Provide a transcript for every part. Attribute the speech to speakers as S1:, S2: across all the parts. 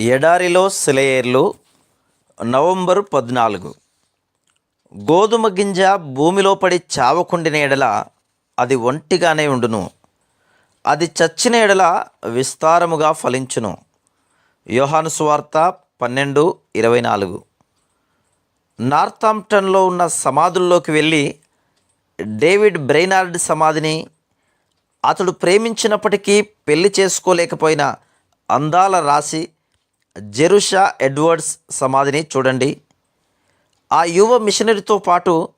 S1: ఎడారిలో సెలయేర్లు నవంబర్ పద్నాలుగు. గోధుమ గింజ భూమిలో పడి చావకుండిన ఎడల అది ఒంటిగానే ఉండును. అది చచ్చిన ఎడల విస్తారముగా ఫలించును. యోహాను పన్నెండు ఇరవై నాలుగు. నార్థాంప్టన్లో ఉన్న సమాధుల్లోకి వెళ్ళి డేవిడ్ బ్రెయినార్డ్ సమాధిని అతడు ప్రేమించినప్పటికీ పెళ్ళి చేసుకోలేకపోయిన అందాల రాశి జెరుషా ఎడ్వర్డ్స్ సమాధిని చూడండి. ఆ యువ మిషనరీతో పాటు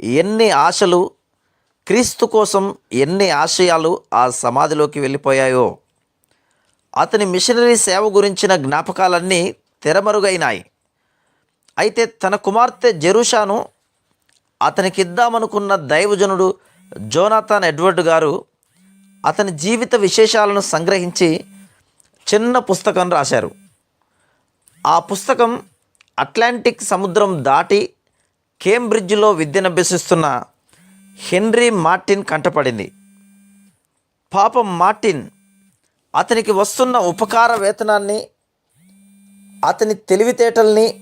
S1: ఎన్ని ఆశలు క్రీస్తు కోసం ఎన్ని ఆశయాలు ఆ సమాధిలోకి వెళ్ళిపోయాయో. అతని మిషనరీ సేవ గురించిన జ్ఞాపకాలన్నీ తెరమరుగైనాయి. అయితే తన కుమార్తె జెరూషాను అతనికిద్దామనుకున్న దైవజనుడు జోనాథాన్ ఎడ్వర్డ్ గారు అతని జీవిత విశేషాలను సంగ్రహించి చిన్న పుస్తకం రాశారు. ఆ పుస్తకం అట్లాంటిక్ సముద్రం దాటి కేంబ్రిడ్జ్లో విద్యనభ్యసిస్తున్న హెన్రీ మార్టిన్ కంటపడింది. పాపం మార్టిన్ అతనికి వస్తున్న ఉపకార వేతనాన్ని అతని తెలివితేటల్ని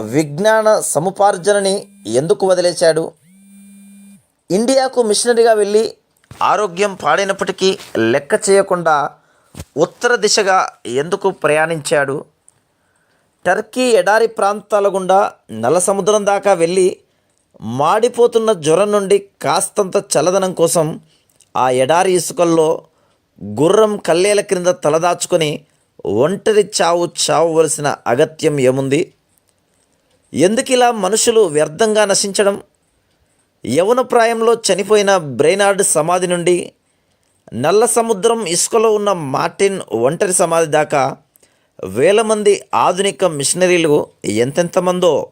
S1: విజ్ఞాన సముపార్జనని ఎందుకు వదిలేశాడు? ఇండియాకు మిషనరీగా వెళ్ళి ఆరోగ్యం పాడైనప్పటికీ లెక్క చేయకుండా ఉత్తర దిశగా ఎందుకు ప్రయాణించాడు? టర్కీ ఎడారి ప్రాంతాల గుండా నల్ల సముద్రం దాకా వెళ్ళి మాడిపోతున్న జ్వరం నుండి కాస్తంత చల్లదనం కోసం ఆ ఎడారి ఇసుకల్లో గుర్రం కల్లేల క్రింద తలదాచుకొని ఒంటరి చావు చావవలసిన అగత్యం ఏముంది? ఎందుకిలా మనుషులు వ్యర్థంగా నశించడం? యవన ప్రాయంలో చనిపోయిన బ్రెయినార్డ్ సమాధి నుండి నల్ల సముద్రం ఇసుకలో ఉన్న మార్టిన్ ఒంటరి సమాధి దాకా వేల మంది ఆధునిక మిషనరీలు ఎంతెంతమందో.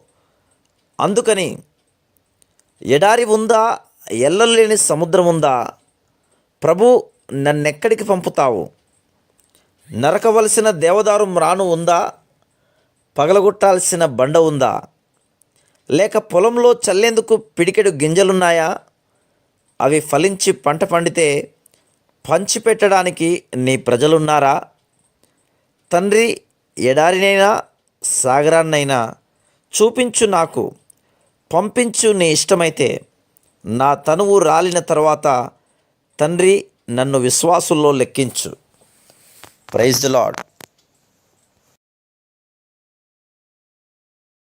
S1: అందుకని ఎడారి ఉందా ఎల్లలేని సముద్రం ఉందా? ప్రభు నన్నెక్కడికి పంపుతావు? నరకవలసిన దేవదారు మ్రాను ఉందా? పగలగొట్టాల్సిన బండ ఉందా? లేక పొలంలో చల్లేందుకు పిడికెడు గింజలున్నాయా? అవి ఫలించి పంట పండితే పంచిపెట్టడానికి నీ ప్రజలున్నారా? తండ్రి ఎడారినైనా సాగరాన్నైనా చూపించు నాకు పంపించు నీ ఇష్టమైతే. నా తనువు రాలిన తర్వాత తండ్రి నన్ను విశ్వాసుల్లో లెక్కించు. Praise the lord